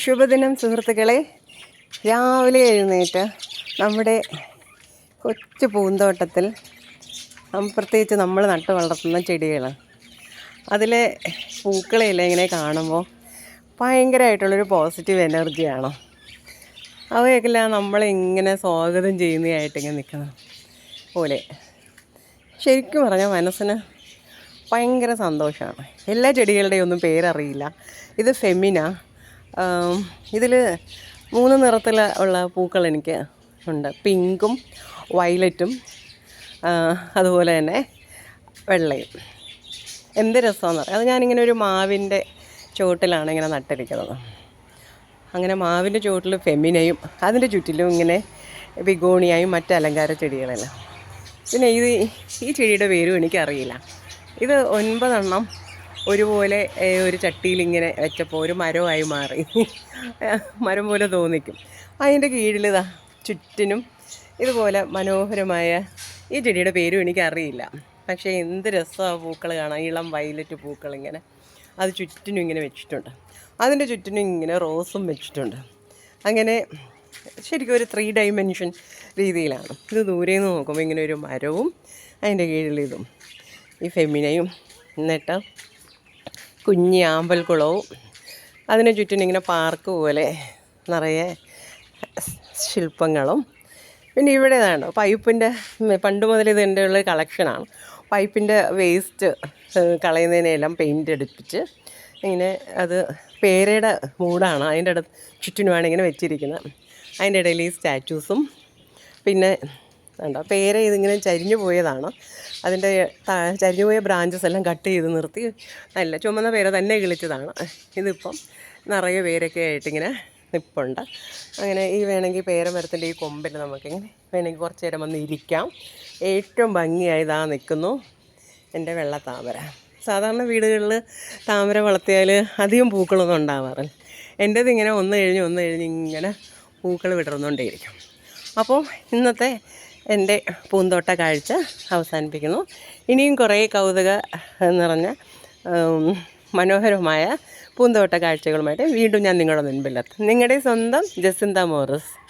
ശുഭദിനം സുഹൃത്തുക്കളെ. രാവിലെ എഴുന്നേറ്റ് നമ്മുടെ കൊച്ചു പൂന്തോട്ടത്തിൽ പ്രത്യേകിച്ച് നമ്മൾ നട്ടു വളർത്തുന്ന ചെടികൾ അതിലെ പൂക്കളെല്ലാം ഇങ്ങനെ കാണുമ്പോൾ ഭയങ്കരമായിട്ടുള്ളൊരു പോസിറ്റീവ് എനർജിയാണ് അവയൊക്കെല്ലാം നമ്മളിങ്ങനെ സ്വാഗതം ചെയ്യുന്നതായിട്ടിങ്ങനെ നിൽക്കണം പോലെ. ശരിക്കും പറഞ്ഞാൽ മനസ്സിന് ഭയങ്കര സന്തോഷമാണ്. എല്ലാ ചെടികളുടെയും ഒന്നും പേരറിയില്ല. ഇത് ഫെമിന. ഇതിൽ മൂന്ന് നിറത്തിൽ ഉള്ള പൂക്കൾ എനിക്ക് ഉണ്ട്. പിങ്കും വയലറ്റും അതുപോലെ തന്നെ വെള്ളയും. എന്ത് രസമാണെന്ന് പറയാം അത് ഞാനിങ്ങനെ ഒരു മാവിന്റെ ചുവട്ടിലാണ് ഇങ്ങനെ നട്ടിരിക്കുന്നത്. അങ്ങനെ മാവിന്റെ ചുവട്ടിൽ ഫെമിനയും അതിന്റെ ചുറ്റിലും ഇങ്ങനെ ബിഗോണിയായും മറ്റ് അലങ്കാര ചെടികളെല്ലാം. പിന്നെ ഇത് ഈ ചെടിയുടെ പേരും എനിക്കറിയില്ല. ഇത് ഒൻപതെണ്ണം ഒരുപോലെ ഒരു ചട്ടിയിൽ ഇങ്ങനെ വെച്ചപ്പോൾ ഒരു മരമായി മാറി. മരം പോലെ തോന്നിക്കും. അതിന്റെ കീഴിൽ ഇതാ ചുറ്റിനും ഇതുപോലെ മനോഹരമായ ഈ ചെടിയുടെ പേരും എനിക്കറിയില്ല. പക്ഷേ എന്ത് രസമാണ് പൂക്കൾ കാണാൻ ഇളം വയലറ്റ് പൂക്കൾ ഇങ്ങനെ. അത് ചുറ്റിനും ഇങ്ങനെ വെച്ചിട്ടുണ്ട്. അതിന്റെ ചുറ്റിനും ഇങ്ങനെ റോസും വെച്ചിട്ടുണ്ട്. അങ്ങനെ ശരിക്കും ഒരു ത്രീ ഡൈമെൻഷൻ രീതിയിലാണ്. ഇത് ദൂരെ നിന്ന് നോക്കുമ്പോൾ ഇങ്ങനെ ഒരു മരവും അതിന്റെ കീഴിൽ ഇതും. ഈ ഫെമിനയും എന്നിട്ട് കുഞ്ഞി ആമ്പൽക്കുളവും അതിന് ചുറ്റും ഇങ്ങനെ പാർക്ക് പോലെ നിറയെ ശില്പങ്ങളും. പിന്നെ ഇവിടെ ഇതാണ്ടോ പൈപ്പിന്റെ പണ്ട് മുതൽ ഇത് എന്റെ ഉള്ള കളക്ഷനാണ് പൈപ്പിന്റെ വേസ്റ്റ് കളയുന്നതിനെല്ലാം പെയിന്റ് എടുപ്പിച്ച് ഇങ്ങനെ അത് പേരയുടെ മൂടാണ്. അതിന്റെ അടുത്ത് ചുറ്റിനുമാണ് ഇങ്ങനെ വെച്ചിരിക്കുന്നത്. അതിന്റെ ഇടയിൽ ഈ സ്റ്റാച്യൂസും പിന്നെ വേണ്ട പേര ഇതിങ്ങനെ ചരിഞ്ഞു പോയതാണ്. അതിന്റെ ചരിഞ്ഞുപോയ ചരിഞ്ഞു പോയ ബ്രാഞ്ചസ് എല്ലാം കട്ട് ചെയ്ത് നിർത്തി. നല്ല ചുമന്ന പേര തന്നെ കിളിച്ചതാണ്. ഇതിപ്പം നിറയെ പേരൊക്കെ ആയിട്ടിങ്ങനെ നിപ്പുണ്ട്. അങ്ങനെ ഈ വേണമെങ്കിൽ പേരമരത്തിന്റെ ഈ കൊമ്പിൽ നമുക്കിങ്ങനെ വേണമെങ്കിൽ കുറച്ച് നേരം വന്ന് ഇരിക്കാം. ഏറ്റവും ഭംഗിയായി ഇതാ നിൽക്കുന്നു എന്റെ വെള്ള താമര സാധാരണ വീടുകളിൽ താമര വളർത്തിയാൽ അധികം പൂക്കളൊന്നും ഉണ്ടാവാറില്ല. എന്റേത് ഇങ്ങനെ ഒന്ന് കഴിഞ്ഞ് ഒന്ന് കഴിഞ്ഞ് ഇങ്ങനെ പൂക്കൾ വിടർന്നുകൊണ്ടേയിരിക്കും. അപ്പോൾ ഇന്നത്തെ എന്റെ പൂന്തോട്ട കാഴ്ച അവസാനിപ്പിക്കുന്നു. ഇനിയും കുറേ കൗതുക നിറഞ്ഞ മനോഹരമായ പൂന്തോട്ട കാഴ്ചകളുമായിട്ട് വീണ്ടും ഞാൻ നിങ്ങളുടെ മുൻപിലെത്തും നിങ്ങളുടെ സ്വന്തം ജസിന്ത മോറിസ്.